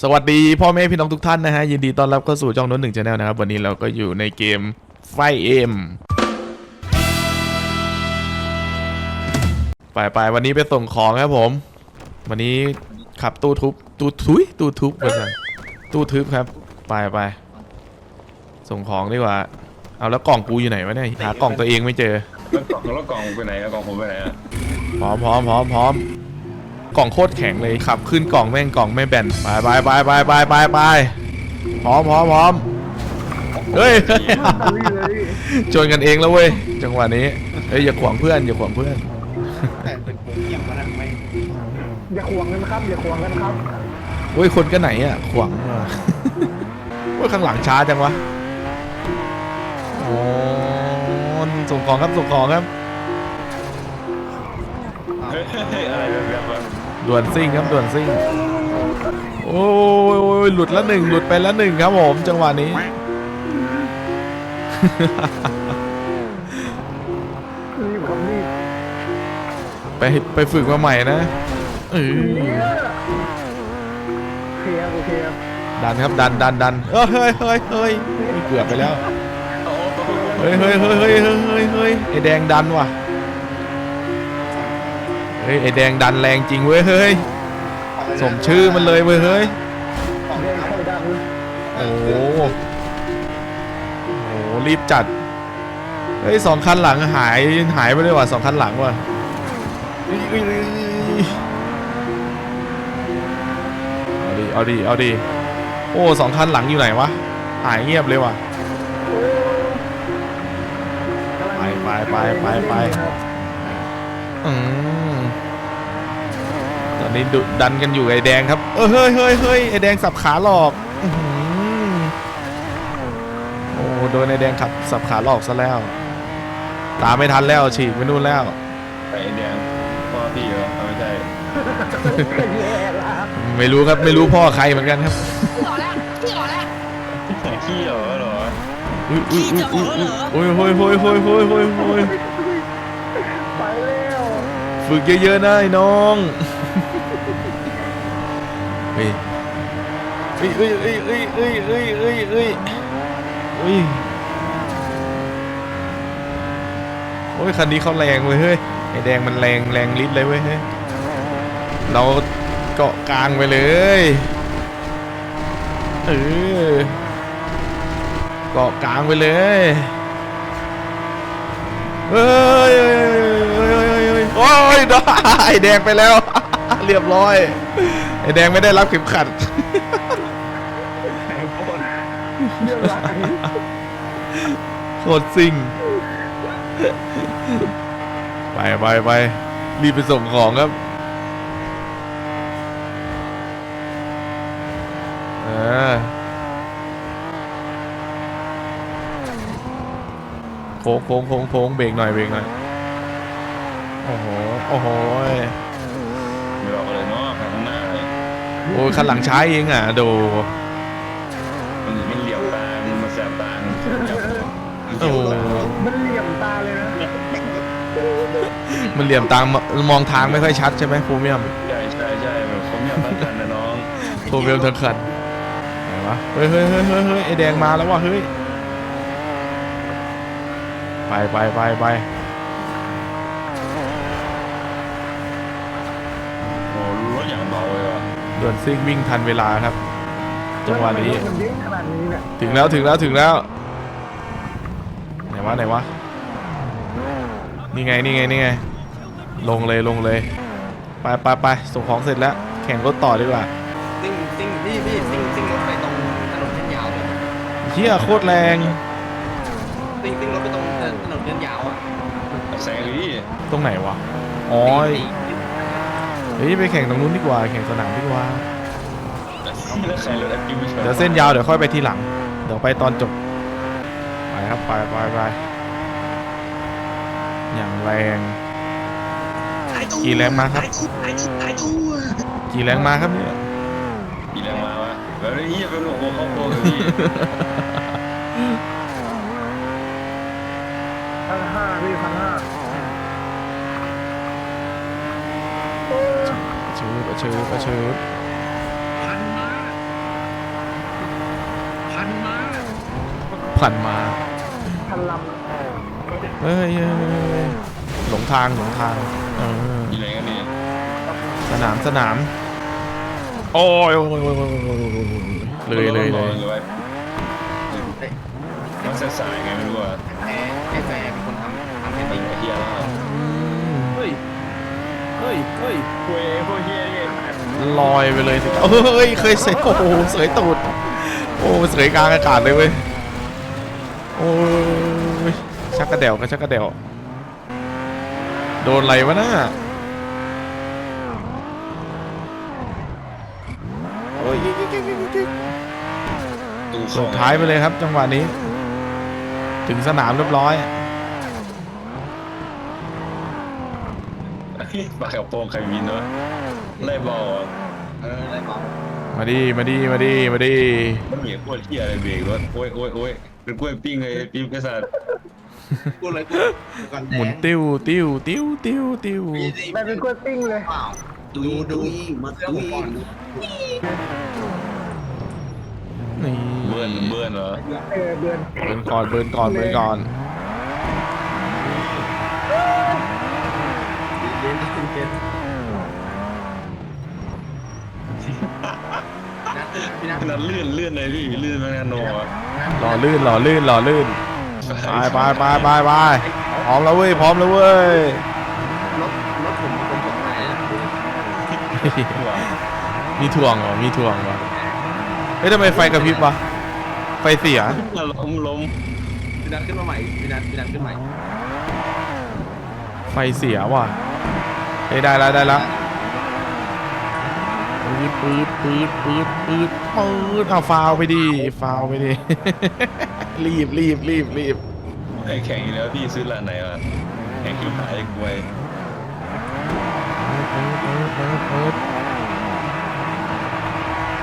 สวัสดีพ่อแม่พี่น้องทุกท่านนะฮะยินดีต้อนรับเข้าสู่ช่องโน้นหนึ่งชาแนลนะครับ วันนี้เราก็อยู่ในเกมไฟเอ็มไปไปวันนี้ไปส่งของครับผม วันนี้ขับตู้ทุบตู้ทุยตู้ทุบไปกันตู้ทึบครับ ไปไปส่งของดีกว่า เอาแล้วกล่องกูอยู่ไหนวะเนี่ยหากล่องตัวเองไม่เจอแล้วกล่องแล้วกล่องไปไหนอะกล่องผมไปไหนอะพร้อมพร้อมพร้อมพร้อม กล่องโคตรแข็งเลยขับ ขึ้นกล่องแม่งกล่องไม่แบนไปไปไปไปไปไปไปพร้อมพร้อมพร้อมเฮ้ยชวนกันเองแล้วเว้ยจังหวะนี้เฮ้ยอย่าขวางเพื่อนอย่าขวางเพื่อนแต่เป็นผมเงียบมาแล้วไม่อย่าขวงกันครับอย่าขวงกันครับเว้ยคนก็ไหนอะขวางมาเว้ยข้างหลังช้าจังวะโอ้ส่งของครับส่งของครับเฮ้ยอะไรแบบแบบแบบ ด่วนซิ่งครับด่วนซิ่งโอ้ยโอ้ยหลุดละหนึ่งหลุดไปละหนึ่งครับผมจังหวะนี้รีบครับรีบไปไปฝึกมาใหม่นะเออโอเคครับโอเคครับดันครับดันดันดันเอ้ยเฮ้ยเฮ้ยเฮ้ยเกือบไปแล้วโอ้โหเฮ้ยเฮ้ยเฮ้ยเฮ้ยเฮ้ยเฮ้ยเฮ้ยไอแดงดันว่ะ เฮ้ยไอแดงดันแรงจริงเว้ยเฮ้ยสมชื่อมันเลยเว้ยเฮ้ยโอ้โหโอ้โหรีบจัดเฮ้ยสองคันหลังหายหายไปเลยว่ะสองคันหลังว่ะเอาดิเอาดิเอาดิโอ้สองคันหลังอยู่ไหนวะหายเงียบเลยว่ะไปไปไปไปไปอืม อนนี้ดุดันกันอยู่ไอ้แดงครับเออเฮ้ยเฮ้ยเฮ้ยไอ้แดงสับขาหลอกอื้อหือโอ้โดนไอ้แดงขับสับขาหลอกซะแล้ว ตามไม่ทันแล้วฉีกไปนู่นแล้วไอ้แดงพ่อพี่เหรอเอาไม่ใช่แย่ละไม่รู้ครับไม่รู้พ่อใครเหมือนกันครับพี่หล่อแล้วพี่หล่อแล้วขี้เหรอเหรออุ้ยอุ้ยอุ้ยอุ้ยอุ้ยโอ้ยโอ้ยโอ้ยโอ้ยโอ้ยโอ้ยโอ้ยไปแล้วฝึกเยอะๆนะไอ้น้อง เฮ้ยเฮ้ยเฮ้ยเฮ้ยเฮ้ยเฮ้ยเฮ้ยเฮ้ยเฮ้ยเฮ้ยโอ้ยคันนี้เขาแรงเว้ยเฮ้ยไอแดงมันแรงแรงลิตรเลยเว้ยเฮ้ยเราเกาะกลางไปเลยเออเกาะกลางไปเลยเฮ้ยเฮ้ยเฮ้ยเฮ้ยเฮ้ยเฮ้ยโอ้ยได้ไอแดงไปแล้ว เรียบร้อย ไอแดงไม่ได้รับเข็มขัดเรื่องไรโคตรซิ่ง ไปไปไปรีบไปส่งของครับ เออโค้งโค้งโค้งโค้งเบรกหน่อยเบรกหน่อย โอ้โห โอ้โหไม่บอกเลยเนาะข้างหน้า โอ้ยคันหลังช้าเองอะ ดูมันมันเหลี่ยมตามันแสบตาโอ้โหมันเหลี่ยมตาเลยนะมันเหลี่ยมตามมองทางไม่ค่อยชัดใช่ไหมฟูเมียมใช่ใช่ใช่แบบผมอยากตั้งกันนะน้องโฟเวลทั้งคันไหนวะเฮ้ยเฮ้ยเฮ้ยเฮ้ยเฮ้ยไอแดงมาแล้วว่ะเฮ้ยไปไปไปไป โอ้รถอย่างเบาเลยว่ะ ด่ วนซิ่งวิ่งทันเวลาครับ จังหวะนี้ มันเยอะขนาดนี้เนี่ยถึงแล้วถึงแล้วถึงแล้ว ไหนวะไหนวะ นี่ไงนี่ไงนี่ไง ลงเลยลงเลย ไปไปไปส่งของเสร็จแล้ว แข่งรถต่อดีกว่าซิ่งซิ่งพี่พี่ซิ่งซิ่งรถไปตรงถนนเส้นยาวเลยเฮียโคตรแรง ซิ่งซิ่งรถไปตรงถนนเส้นยาวอะแสงเลยดิตรงไหนวะ อ๋อเฮ้ยไปแข่งตรงนู้นดีกว่า แข่งสนามดีกว่า แล้วใครรถแอคทีฟไม่ใช่เดี๋ยวเส้นยาวเดี๋ยวค่อยไปทีหลัง เดี๋ยวไปตอนจบ ไปครับไปไปไปอย่างแรง กี่แรงมาครับ กี่แรงมาครับเนี่ยกี่แรงมาวะแบบนี้เป็นหัวครอบครัวเลยพี่พันห้าพี่พันห้า ประชือประชือพันมาพันมาผ่านมาพันลำเอ้ยเอ้ยหลงทางหลงทางเออมอะไรกันเนี่ยสนามสนามโอ้ยโอ้ยโอ้ยโอ้ยโอ้ยโอ้ยเลยเลยเลยหรือว่ามันสายๆไงไม่รู้อะำแพ้แพ้แพ้เป็นคนทำทำให้ไป ไอ้เฮียแล้วเฮ้ย เฮ้ย เฮ้ยคุยไอ้พวกเฮีย ลอยไปเลยสิเฮ้ยเคยเสยโอ้โหเสยตูดโอ้เสยกลางอากาศเลยเว้ยโอ้ยชักกระเดวก็ชักกระเดวโดนอะไรวะน่ะโอ้ยส่งท้ายไปเลยครับจังหวะนี้ ถึงสนามเรียบร้อย ปากกระโปรงใครวินวะไล่บอลอะเออได้บอกมาดีมาดีมาดีมาดีมันเหมียโคตรเฮียอะไรเบรกรถโอ้ยโอ้ยโอ้ยเป็นกล้วยปิ้งเลยปิ้งกระสัดพูดเลยกูก่อนแดหมุนงติ้วติ้วติ้วติ้วติ้วำแบบเป็นกล้วยปิ้งเลยเปล่าดูดูมาดูก่อนนี่เบิร์นเบิร์นเหรอเออเดือนเบิร์นก่อนเบิร์นก่อนเบิร์นก่อน เย็นเย็นเย็นนัดพี่นัทขนาดเลื่อนเลื่อนเลยพี่เลื่อนมาแน่นอนอะหล่อลื่นหล่อลื่นหล่อลื่นไปไปไปไปไปพร้อมแล้วเว้ยพร้อมแล้วเว้ยรถรถผมผมตกไหนนะมีถ่วงเหรอมีถ่วงเหรอเฮ้ยทำไมไฟกระพริบวะไฟเสียล้มล้มพี่นัทขึ้นมาใหม่พี่นัทพี่นัทขึ้นใหม่ไฟเสียว่ะเฮ้ยได้แล้วได้แล้วปืดปืดปืดปืดปืดปืดเอาฟาวไปดิฟาวไปดิ รีบรีบรีบรีบไอ้แข่งอยู่แล้วพี่ซื้อร้านไหนอะแข่งคิวหายกล้วย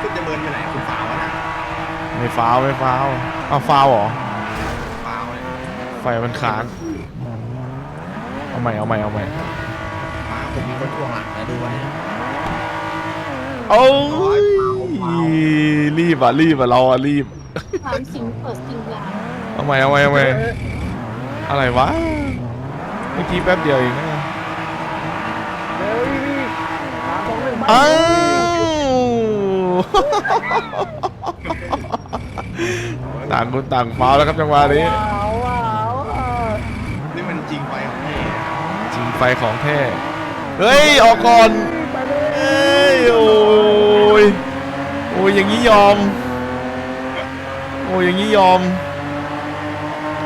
คุณจะเบิร์นไปไหนคุณฝาวะนะไม่ฟาวไม่ฟาวเอาฟาวเหรอฝาวเลยไฟมันค้างเอาใหม่เอาใหม่เอาใหม่มา ผมมีคนทวงหลังนะดูไว้โอ้ยรีบอะรีบอะเราอะรีบถามสิงเปิดสิงหลังเอาใหม่เอาใหม่เอาใหม่อะไรวะเมื่อกี้แป๊บเดียวเองนะเฮ้ยพี่สามสองหนึ่งไปอ้าวต่างคนต่างฟาวแล้วครับจังหวะนี้ ว้าวว้าวว้าวนี่มันจริงไปของพี่ จริงไฟของแท้ เฮ้ย ออกก่อนไปเลยเอ้ยโอ้ยโอ้ยอย่างนี้ยอม โอ้ยอย่างนี้ยอม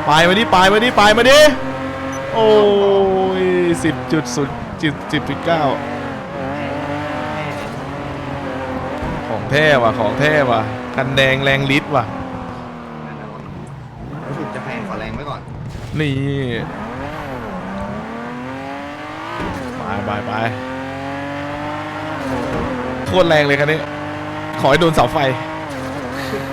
ปลายมาดิปลายมาดิปลายมาดิโอ้ยสิบจุดสุดจุดสิบจุดเก้าของแท้ว่ะของแท้ว่ะกันแดงแรงลิตรว่ะนั่นนะวะรู้สึกจะแพงขอแรงไว้ก่อน นี่ไป ไปไปโคตรแรงเลยคันนี้ ขอให้โดนเสาไฟ เครื่อง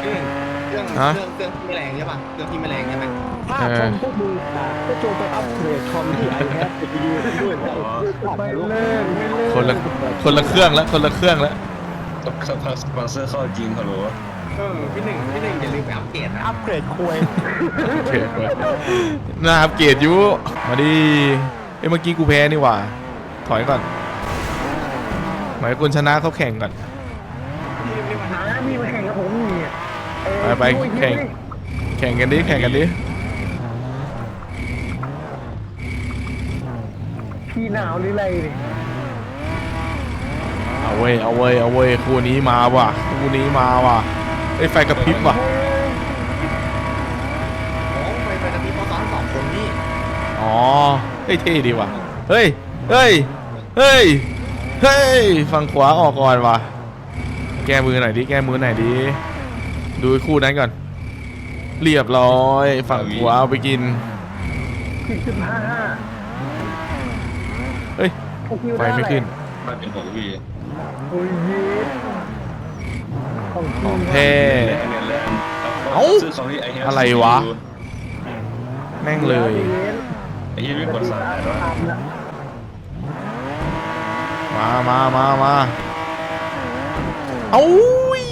เครื่องเครื่องฮะ เครื่องที่ไม่แรงใช่ป่ะเครื่องที่ไม่แรงใช่ไหมถ้าชมพวกมึงอะก็จงไปอัพเกรดคอมที่ไอแฮปไปดูด้วยไม่เลิกไม่เลิกคนละคนละเครื่องแล้วคนละเครื่องแล้วสปอนเซอร์เข้าจริงฮัลโหลเออพี่หนึ่งพี่หนึ่งอย่าลืมไปอัปเกรดนะอัพเกรดคุยเกรดไว้หน้าอัปเกรดอยู่มาดิเอ้ยเมื่อกี้กูแพ้นี่หว่า ถอยก่อนหมายคนชนะเขาแข่งก่อนหามีมาแข่งกับผมนี่เอ้ยไปไปช่วยแข่งช่วยแข่งกันดิ แข่งกันดิ พี่หนาวหรืออะไรเนี่ยเอาเว้ย เอาเว้ย เอาเว้ย คู่นี้มาว่ะ คู่นี้มาว่ะไอ้ยไฟกระพริบว่ะ โอ้ไปไปจะมีพ่อซ้อนสองคนนี่อ๋อ เฮ้ยเท่ดีว่ะ เฮ้ย เฮ้ย เฮ้ย เฮ้ย ฝั่งขวาออกก่อนว่ะ แก้มือหน่อยดิ แก้มือหน่อยดิ ดูไอ้คู่นั้นก่อน เรียบร้อย ฝั่งขวาเอาไปกินสิบจุดห้าห้าเฮ้ย ไฟไม่ขึ้นมาเป็นหกวีโอ้ยเย็ดของจริของงแท้แรงเนี่ยแรงเอ้า ซื้อของที่ไอแฮอะไรวะ แม่งเลย ไอ้ยี่ไม่กดสายหรอมามามามาเอาย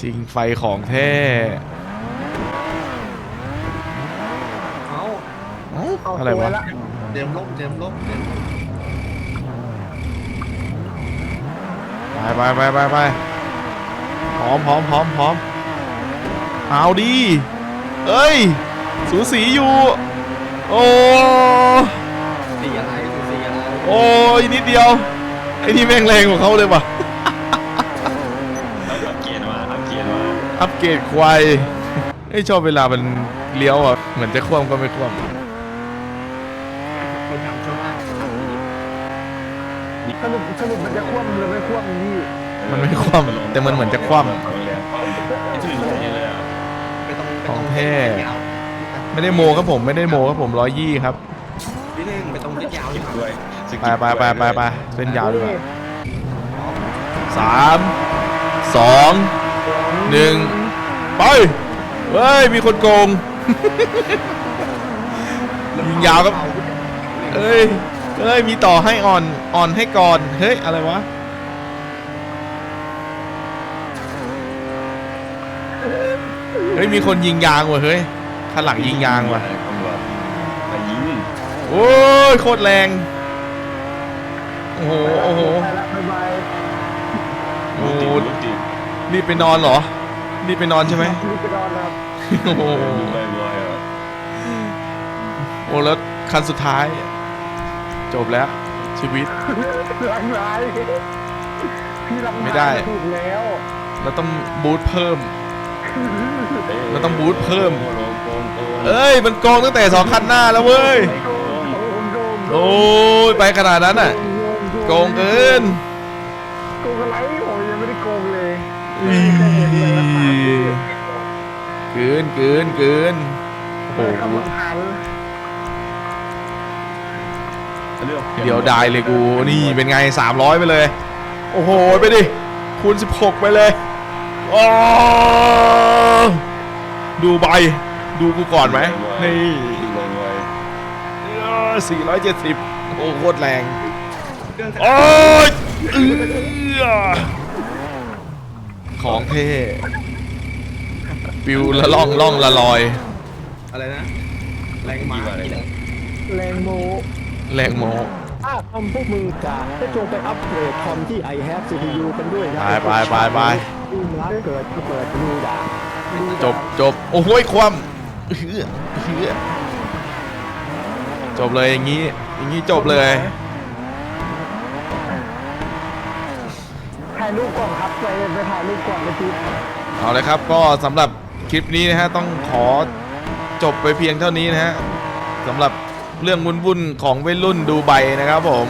จริงไฟของแท้เอาเอ้าเอาอะไรตัววะละเดิมลบเดิมลบเดิมลบไปไปไปไปไปพร้อมพร้อมพร้อมพร้อมเอาดี เอ้ย สูสีอยู่ โอ้สีอะไรสีอะไรโอ้ยนิดเดียวไอ้นี่แม่งแรงกว่าเขาเลยว่ะเอาอัพเกียร์มาอัพเกียร์มาอัปเกรดควายไอ้ยชอบเวลามันเลี้ยวอะเหมือนจะคว่ำก็ไม่คว่คนทำช่วงล่างสรุปสรุปมันจะคว่ำหรือไม่คว่ำนี่ำมันไม่คว่ำแต่มันเหมือนจะคว่ำ ไอ้ถึงนี่เลยอะไปตรงไปขตอรงงแท้ยาว ไม่ได้โมครับผมไม่ได้โมครับผมร้อยยี่ครับพี่หนึ่งไปตรงยึดยาวดีกว่าด้วยไปไปไปไปไปเส้นยาวดีกว่าสามสองหนึ่งไปเฮ้ยมีคนโกง ยิงยาวครับ เอ้ยเอ้ยมีต่อให้อ่อนอ่อนให้ก่อนเฮ้ยอะไรวะเฮ้ยมีคนยิงยางว่ะเฮ้ย ข้างหลังยิงยางว่ะไปยิงโอ้ยโคตรแรง โอ้โห โอ้โหไปละบ๊ายบายโอ้ติโหดรถติดรีบไปนอนเหรอรีบไปนอนใช่ไหมนี่ไปนอนนะครับโอ้โหดูไปบ่อยอะโอ้แล้วคันสุดท้าย จบแล้ว ชีวิตหลังร้ายพี่หลังร้ายไม่ได้ถูกแล้ว เราต้องบูทเพิ่ม มันต้องบูทเพิ่มโกงโกงโกงเอ้ย มันโกงตั้งแต่สองคันหน้าแล้วเว้ยโกงโกงโกงโอ้ย ไปขนาดนั้นอะโกงเกินโกงอะไรผมยังไม่ได้โกงเลยอีไม่เคยเห็นเลยนะเกินเกินเกินโอ้โอ้โหโหทันเลือกเดี๋ยวได้เลยกู นี่เป็นไง 300 ไปเลย โอ้โห ไปดิ คูณ 16 ไปเลย โอ้ดูใบดูกูก่อนไหมนี่ดูไปบ่อยสี่ร้อยเจ็ดสิบโอ้โคตรแรงเครื่องโอ้ยเอื้อของเท่ปิวละล่องล่องละลอย อะไรนะ แรงม้าที่ไหนแรงโม แรงโมถ้าทำพวกมึงกะจะจงไปอัปเกรดคอมที่ i have CPU กันด้วยนะไปไปไปไป ดูนะเกิดก็เปิดดูด่าจบจบโอ้โหความจบเลยอย่างนี้อย่างนี้จบเลยถ่ายรูปก่อนครับไปไปถ่ายรูปก่อนนะพี่เอาเลยครับก็สำหรับคลิปนี้นะฮะต้องขอจบไปเพียงเท่านี้นะฮะสำหรับเรื่องวุ่นๆของวัยรุ่นดูใบนะครับผม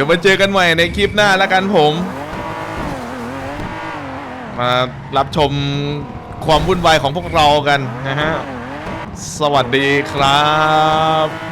ดี๋ยวมาเจอกันใหม่ในคลิปหน้าแล้วกันผม มารับชมความวุ่นวายของพวกเรากันนะฮะ สวัสดีครับ